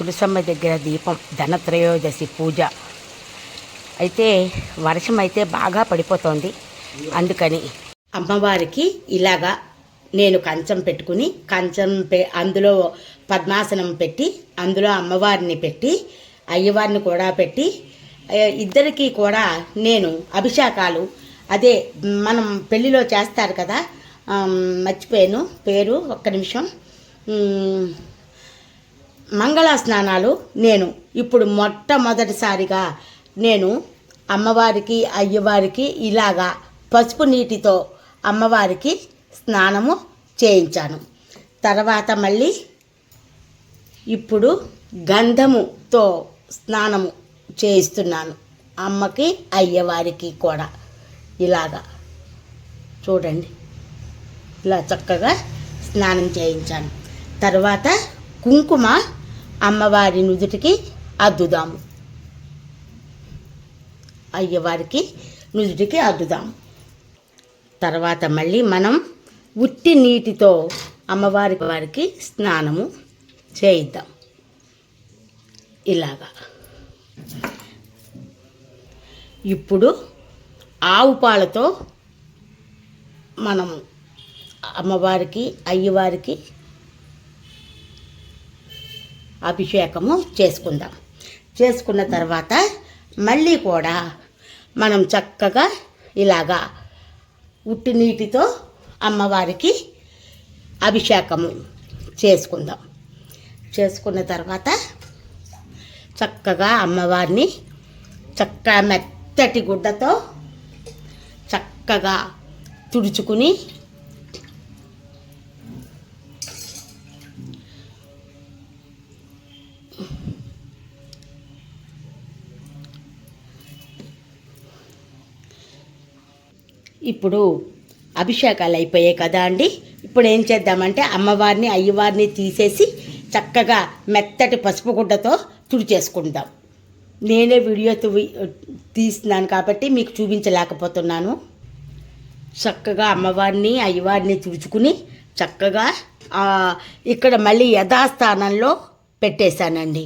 తులసమ్మ దగ్గర దీపం ధనత్రయోదశి పూజ. అయితే వర్షం అయితే బాగా పడిపోతోంది. అందుకని అమ్మవారికి ఇలాగా నేను కంచం పెట్టుకుని కంచం పె అందులో పద్మాసనం పెట్టి అందులో అమ్మవారిని పెట్టి అయ్యవారిని కూడా పెట్టి ఇద్దరికీ ఇద్దరికి కూడా నేను అభిషేకాలు అదే మనం పెళ్ళిలో చేస్తారు కదా మర్చిపోయాను పేరు ఒక్క నిమిషం. మంగళ స్నానాలు నేను ఇప్పుడు మొట్టమొదటిసారిగా నేను అమ్మవారికి అయ్యవారికి ఇలాగా పసుపు నీటితో అమ్మవారికి స్నానము చేయించాను. తర్వాత మళ్ళీ ఇప్పుడు గంధముతో స్నానము చేయిస్తున్నాను అమ్మకి అయ్యవారికి కూడా. ఇలాగా చూడండి. ఇలా చక్కగా స్నానం చేయించాను. తర్వాత కుంకుమ అమ్మవారి నుదుటికి అద్దుదాము. అయ్యవారికి నుదుటికి అద్దుదాము. తర్వాత మళ్ళీ మనం ఉట్టి నీటితో అమ్మవారి వారికి స్నానము చేయిద్దాం. ఇలాగా. ఇప్పుడు ఆవు పాలతో మనం అమ్మవారికి అయ్యవారికి అభిషేకము చేసుకుందాం. చేసుకున్న తర్వాత మళ్ళీ కూడా మనం చక్కగా ఇలాగా ఉట్టి నీటితో అమ్మవారికి అభిషేకము చేసుకుందాం. చేసుకున్న తర్వాత చక్కగా అమ్మవారిని చక్కగా మెత్తటి గుడ్డతో చక్కగా తుడుచుకుని ఇప్పుడు అభిషేకాలు అయిపోయాయి కదా అండి. ఇప్పుడు ఏం చేద్దామంటే అమ్మవారిని అయ్యవారిని తీసేసి చక్కగా మెత్తటి పసుపు గుడ్డతో తుడిచేసుకుందాం నేనే వీడియో తీస్తున్నాను కాబట్టి మీకు చూపించలేకపోతున్నాను. చక్కగా అమ్మవారిని అయ్యవారిని తుడుచుకుని చక్కగా ఇక్కడ మళ్ళీ యథాస్థానంలో పెట్టేశానండి.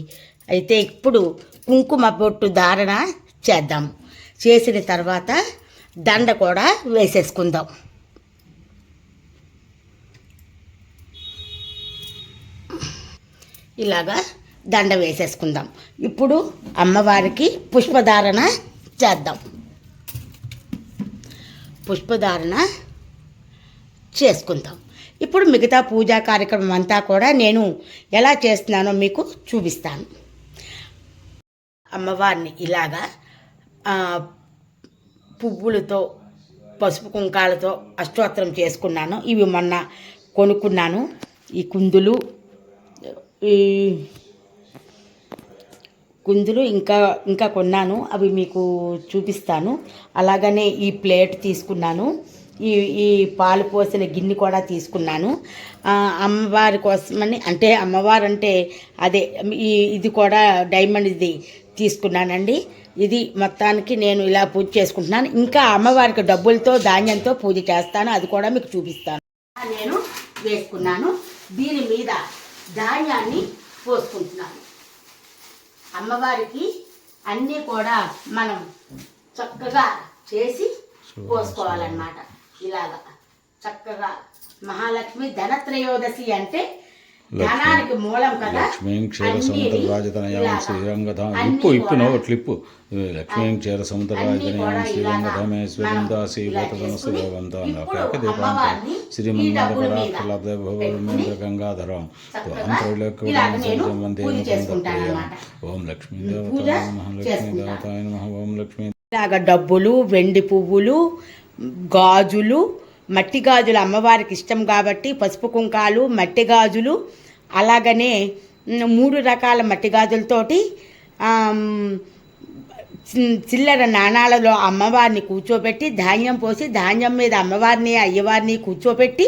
అయితే ఇప్పుడు కుంకుమ బొట్టు ధారణ చేద్దాం. చేసిన తర్వాత దండ కూడా వేసేసుకుందాం. ఇలాగా దండ వేసేసుకుందాం. ఇప్పుడు అమ్మవారికి పుష్పధారణ చేద్దాం. పుష్పధారణ చేసుకుందాం. ఇప్పుడు మిగతా పూజా కార్యక్రమం అంతా కూడా నేను ఎలా చేస్తున్నానో మీకు చూపిస్తాను. అమ్మవారిని ఇలాగా పువ్వులతో పసుపు కుంకాలతో అష్టోత్తరం చేసుకున్నాను. ఇవి మొన్న కొనుక్కున్నాను. ఈ కుందులు ఈ కుందులు ఇంకా ఇంకా కొన్నాను. అవి మీకు చూపిస్తాను. అలాగనే ఈ ప్లేట్ తీసుకున్నాను. ఈ ఈ పాలు పోసిన గిన్నె కూడా తీసుకున్నాను. అమ్మవారి కోసమని అంటే అమ్మవారు అంటే అదే ఈ ఇది కూడా డైమండ్ ఇది తీసుకున్నానండి. ఇది మొత్తానికి నేను ఇలా పూజ చేసుకుంటున్నాను. ఇంకా అమ్మవారికి డబ్బులతో ధాన్యంతో పూజ చేస్తాను. అది కూడా మీకు చూపిస్తాను. నేను వేసుకున్నాను. దీని మీద ధాన్యాన్ని పోసుకుంటున్నాను. అమ్మవారికి అన్నీ కూడా మనం చక్కగా చేసి పోసుకోవాలన్నమాట. ఇలాగా చక్కగా మహాలక్ష్మి ధనత్రయోదశి అంటే ధనానికి మూలం కదా లక్ష్మీం క్షీర అన్నీ సముద్రరాజతనయాం ఇలాగా. శ్రీరంగధామ ఇప్పు ఇప్పు నో క్లిప్పు లక్ష్మీం క్షీర అన్నీ సముద్రరాజతనయాం కూడా శ్రీరంగధామేశ్వరం దాసి ఇప్పుడు కాక దీపాంతం గంగాధరం. ఓం లక్ష్మీ నమః లక్ష్మీ చేసుకుంటాను. దేవతాయ నమః ఓం లక్ష్మీ ఇలాగ డబ్బులు వెండి పువ్వులు గాజులు మట్టి గాజులు అమ్మవారికి ఇష్టం కాబట్టి పసుపు కుంకాలు మట్టి గాజులు అలాగనే మూడు రకాల మట్టి గాజులతోటి చిల్లర నాణాలలో అమ్మవారిని కూర్చోబెట్టి ధాన్యం పోసి ధాన్యం మీద అమ్మవారిని అయ్యవారిని కూర్చోబెట్టి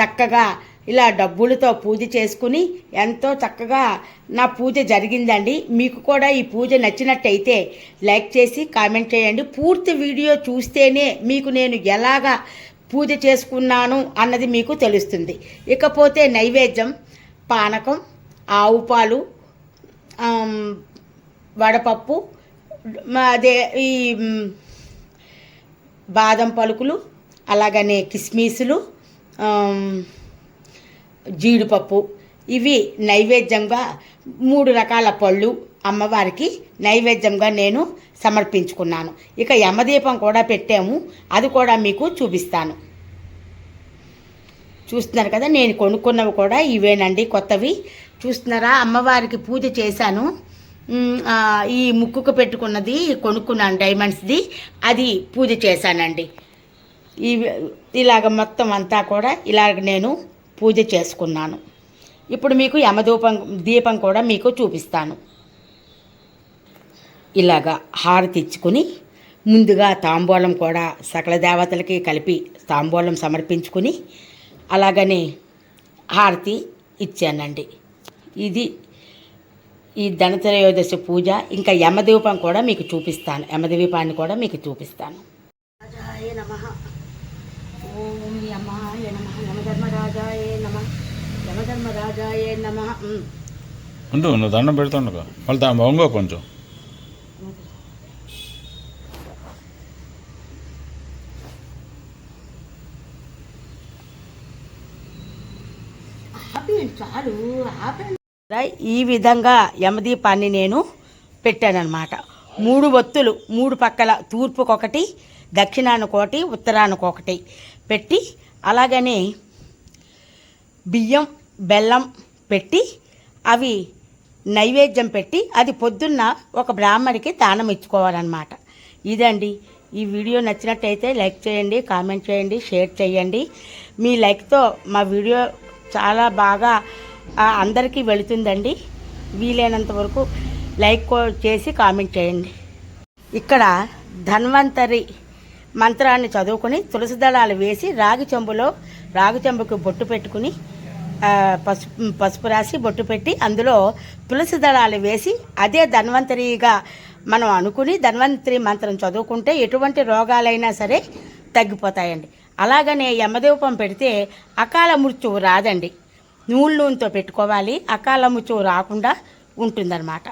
చక్కగా ఇలా డబ్బులతో పూజ చేసుకుని ఎంతో చక్కగా నా పూజ జరిగిందండి. మీకు కూడా ఈ పూజ నచ్చినట్టయితే లైక్ చేసి కామెంట్ చేయండి. పూర్తి వీడియో చూస్తేనే మీకు నేను ఎలాగా పూజ చేసుకున్నాను అన్నది మీకు తెలుస్తుంది. ఇకపోతే నైవేద్యం పానకం ఆవు పాలు వడపప్పు అదే ఈ బాదం పలుకులు అలాగనే కిస్మిసులు జీడిపప్పు. ఇవి నైవేద్యంగా మూడు రకాల పళ్ళు అమ్మవారికి నైవేద్యంగా నేను సమర్పించుకున్నాను. ఇక యమదీపం కూడా పెట్టాము. అది కూడా మీకు చూపిస్తాను. చూస్తున్నారు కదా నేను కొనుక్కున్నవి కూడా ఇవేనండి కొత్తవి. చూస్తున్నారా అమ్మవారికి పూజ చేశాను. ఈ ముక్కుకు పెట్టుకున్నది కొనుక్కున్నాను డైమండ్స్ది. అది పూజ చేశానండి. ఈ ఇలాగ మొత్తం అంతా కూడా ఇలాగ నేను పూజ చేసుకున్నాను. ఇప్పుడు మీకు యమదూపం దీపం కూడా మీకు చూపిస్తాను. ఇలాగా హారతి ఇచ్చుకుని ముందుగా తాంబూలం కూడా సకల దేవతలకి కలిపి తాంబూలం సమర్పించుకుని అలాగనే హారతి ఇచ్చానండి. ఇది ఈ ధనత్రయోదశి పూజ ఇంకా యమదీపం కూడా మీకు చూపిస్తాను. యమదీపాన్ని కూడా మీకు చూపిస్తాను. రాజాయ నమ. ఓం యమాయ నమ. యమధర్మరాజాయ నమ. యమధర్మరాజాయ నమ. ఉమ్. ఉండు నువ్వు దండం పెడుతుండగా మళ్ళీ వంగో కొంచెం. చాలు ఈ విధంగా యమదీపాన్ని నేను పెట్టానన్నమాట. మూడు ఒత్తులు మూడు పక్కల తూర్పుకొకటి దక్షిణానికొకటి ఉత్తరానికొకటి పెట్టి అలాగనే బియ్యం బెల్లం పెట్టి అవి నైవేద్యం పెట్టి అది పొద్దున్న ఒక బ్రాహ్మడికి దానం ఇచ్చుకోవాలన్నమాట. ఇదండి. ఈ వీడియో నచ్చినట్టయితే లైక్ చేయండి కామెంట్ చేయండి షేర్ చేయండి. మీ లైక్తో మా వీడియో చాలా బాగా అందరికీ వెళుతుందండి. వీలైనంత వరకు లైక్ చేసి కామెంట్ చేయండి. ఇక్కడ ధన్వంతరి మంత్రాన్ని చదువుకొని తులసి దళాలు వేసి రాగి చెంబులో రాగి చెంబుకు బొట్టు పెట్టుకుని పసుపు పసుపు రాసి బొట్టు పెట్టి అందులో తులసి దళాలు వేసి అదే ధన్వంతరిగా మనం అనుకుని ధన్వంతరి మంత్రం చదువుకుంటే ఎటువంటి రోగాలైనా సరే తగ్గిపోతాయండి. అలాగనే యమదీపం పెడితే అకాల మృత్యువు రాదండి. నూనె నూనెతో పెట్టుకోవాలి అకాల మృత్యువు రాకుండా ఉంటుందన్నమాట.